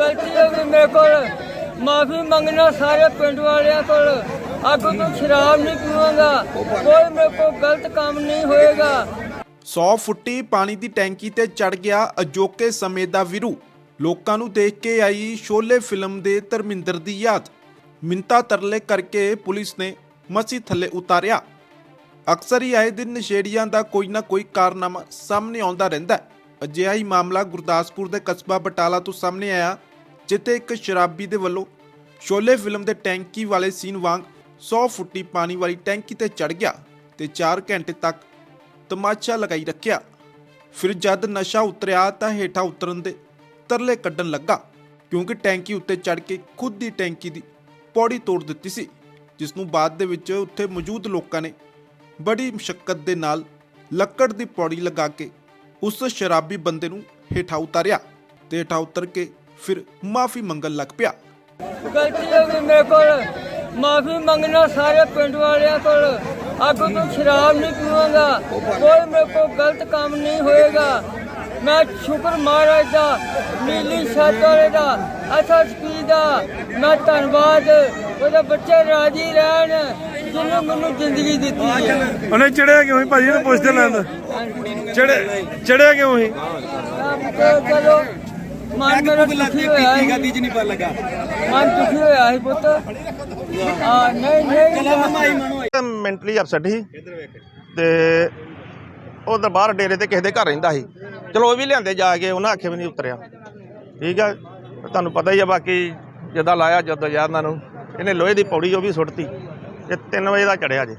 ਗਲਤੀ ਹੋ ਗਈ ਮੇਰੇ ਕੋਲ। ਮਾਫੀ ਮੰਗਣਾ ਸਾਰੇ ਪਿੰਡ ਵਾਲਿਆਂ ਕੋਲ। ਅੱਗੋਂ ਤੋਂ ਸ਼ਰਾਬ ਨਹੀਂ ਪੀਵਾਂਗਾ। ਕੋਈ ਮੇਰੇ ਕੋਲ ਗਲਤ ਕੰਮ ਨਹੀਂ ਹੋਏਗਾ। 100 ਫੁੱਟੀ ਪਾਣੀ ਦੀ ਟੈਂਕੀ ਤੇ ਚੜ ਗਿਆ ਅਜੋਕੇ ਸਮੇਂ ਦਾ ਵਿਰੂ। ਲੋਕਾਂ ਨੂੰ ਦੇਖ ਕੇ ਆਈ ਸ਼ੋਲੇ ਫਿਲਮ ਦੇ ਧਰਮਿੰਦਰ ਦੀ ਯਾਦ। ਮਿੰਤਾ ਤਰਲੇ ਕਰਕੇ ਪੁਲਿਸ ਨੇ ਮਸੀ ਥੱਲੇ ਉਤਾਰਿਆ। ਅਕਸਰ ਹੀ ਆਏ ਦਿਨ ਨਸ਼ੇੜੀਆਂ ਦਾ ਕੋਈ ਨਾ ਕੋਈ ਕਾਰਨਾਮਾ ਸਾਹਮਣੇ ਆਉਂਦਾ ਰਹਿੰਦਾ ਹੈ। ਅਜਿਹਾ ਹੀ ਮਾਮਲਾ ਗੁਰਦਾਸਪੁਰ ਦੇ ਕਸਬਾ ਬਟਾਲਾ ਤੋਂ ਸਾਹਮਣੇ ਆਇਆ। ਜਿੱਥੇ ਇੱਕ ਸ਼ਰਾਬੀ ਦੇ ਵੱਲੋਂ ਸ਼ੋਲੇ ਫਿਲਮ ਦੇ ਟੈਂਕੀ ਵਾਲੇ ਸੀਨ ਵਾਂਗ 100 ਫੁੱਟੀ ਪਾਣੀ ਵਾਲੀ ਟੈਂਕੀ ਤੇ ਚੜ ਗਿਆ ਤੇ 4 ਘੰਟੇ ਤੱਕ ਤਮਾਸ਼ਾ ਲਗਾਈ ਰੱਖਿਆ। ਫਿਰ ਜਦ ਨਸ਼ਾ ਉਤਰਿਆ ਤਾਂ ਹੇਠਾਂ ਉਤਰਨ ਦੇ ਤਰਲੇ ਕੱਢਣ ਲੱਗਾ, ਕਿਉਂਕਿ ਟੈਂਕੀ ਉੱਤੇ ਚੜ ਕੇ ਖੁਦ ਦੀ ਟੈਂਕੀ ਦੀ ਪੌੜੀ ਤੋੜ ਦਿੱਤੀ ਸੀ, ਜਿਸ ਨੂੰ ਬਾਅਦ ਦੇ ਵਿੱਚ ਉੱਥੇ ਮੌਜੂਦ ਲੋਕਾਂ ਨੇ ਬੜੀ ਮੁਸ਼ਕਲ ਦੇ ਨਾਲ ਲੱਕੜ ਦੀ ਪੌੜੀ ਲਗਾ ਕੇ ਉਸ ਸ਼ਰਾਬੀ ਬੰਦੇ ਨੂੰ ਹੇਠਾਂ ਉਤਾਰਿਆ ਤੇ ਹੇਠਾਂ ਉਤਰ ਕੇ ਫਿਰ ਮਾਫੀ ਮੰਗਣ ਲੱਗ ਪਿਆ। ਗਲਤੀ ਹੋ ਗਈ ਮੇਰੇ ਕੋਲ। ਮਾਫੀ ਮੰਗਣਾ ਸਾਰੇ ਪਿੰਡ ਵਾਲਿਆਂ ਕੋਲ। ਅੱਗੋਂ ਤੋਂ ਸ਼ਰਾਬ ਨਹੀਂ ਪੀਵਾਂਗਾ। ਕੋਈ ਮੇਰੇ ਕੋਲ ਗਲਤ ਕੰਮ ਨਹੀਂ ਹੋਏਗਾ। ਮੈਂ ਸ਼ੁਕਰ ਮਹਾਰਾਜ ਦਾ ਨੀਲੀ ਛੱਤ ਵਾਲੇ ਦਾ ਐਸਐਸਪੀ ਦਾ। ਮੈਂ ਧੰਨਵਾਦ। ਉਹਦੇ ਬੱਚੇ ਰਾਜੀ ਰਹਿਣ ਜਿਹਨੇ ਮੈਨੂੰ ਜ਼ਿੰਦਗੀ ਦਿੱਤੀ ਹੈ। ਉਹਨੇ ਚੜਿਆ ਕਿਉਂ ਸੀ ਭਾਜੀ? ਇਹਨੂੰ ਪੁੱਛਦੇ ਲੈਂਦਾ ਚੜੇ ਚੜਿਆ ਕਿਉਂ ਸੀ? ਚਲੋ ਮਨ ਮੇਰਾ ਦੁਖੀ ਹੋਇਆ ਸੀ। ਗੱਡੀ 'ਚ ਨਹੀਂ ਪਰ ਲੱਗਾ। ਮਨ ਦੁਖੀ ਹੋਇਆ ਸੀ ਪੁੱਤ। ਆ ਨਹੀਂ ਨਹੀਂ ਮੈਂਟਲੀ ਅਪਸੈਟ ਸੀ। ਤੇ ਉਹ ਤਾਂ ਬਾਹਰ ਡੇਰੇ ਤੇ ਕਿਸੇ ਦੇ ਘਰ ਰਹਿੰਦਾ ਸੀ। ਚਲੋ ਉਹ ਵੀ ਲਿਆਂਦੇ ਜਾ ਕੇ ਉਹਨਾਂ ਆਖੇ ਵੀ ਨਹੀਂ ਉਤਰਿਆ। ਠੀਕ ਆ। ਤੁਹਾਨੂੰ ਪਤਾ ਹੀ ਆ ਬਾਕੀ ਜਦਾਂ ਲਾਇਆ ਜਦੋਂ ਯਾਰ ਇਹਨਾਂ ਨੂੰ ਇਹਨੇ ਲੋਹੇ ਦੀ ਪੌੜੀ ਉਹ ਵੀ ਸੁੱਟਤੀ। ਤੇ 3 ਵਜੇ ਦਾ ਚੜਿਆ ਜੇ।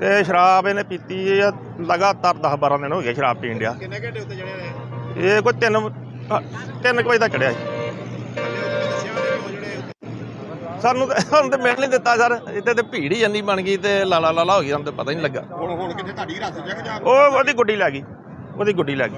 ਤੇ ਸ਼ਰਾਬ ਇਹਨੇ ਪੀਤੀ ਆ ਲਗਾਤਾਰ 10 12 ਦਿਨ ਹੋ ਗਏ ਸ਼ਰਾਬ ਪੀਣ ਡਿਆ। ਕਿੰਨੇ ਘੰਟੇ ਉੱਤੇ ਚੜਿਆ ਇਹ? ਕੋਈ 3 3 ਵਜੇ ਦਾ ਚੜਿਆ ਸਾਨੂੰ ਤਾਂ ਸਾਨੂੰ ਤਾਂ ਮਿਲ ਨਹੀਂ ਦਿੱਤਾ ਸਰ। ਇੱਥੇ ਤੇ ਭੀੜ ਹੀ ਇੰਨੀ ਬਣ ਗਈ ਤੇ ਲਾਲਾ ਲਾਲਾ ਹੋ ਗਈ ਸਾਨੂੰ ਤਾਂ ਪਤਾ ਹੀ ਨਹੀਂ ਲੱਗਾ। ਹੁਣ ਹੁਣ ਕਿੱਥੇ ਤੁਹਾਡੀ ਰੱਸ ਜਗ ਜਾ ਉਹ ਉਹਦੀ ਗੁੱਡੀ ਲੈ ਗਈ। ਉਹਦੀ ਗੁੱਡੀ ਲੈ ਗਈ।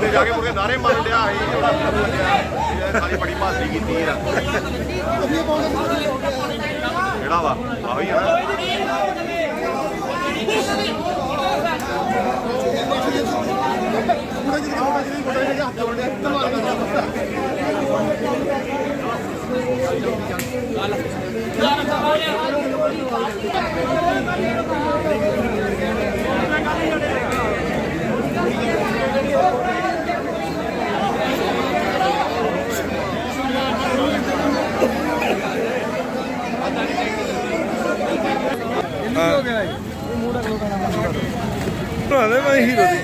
ਤੇ ਜਾ ਕੇ ਮੁਰਗੇ ਨਾਰੇ ਮਾਰ ਲਿਆ ਇਹ ਸਾਰੀ ਬੜੀ ਮਾਸੀ ਕੀਤੀ ਆ। ਕਿਹੜਾ ਵਾ, ਆਹੋ ਹੀ ਆ ਨਾ ਭਰਾ ਦੇ ਮੈਂ ਹੀਰੋ ਦੀ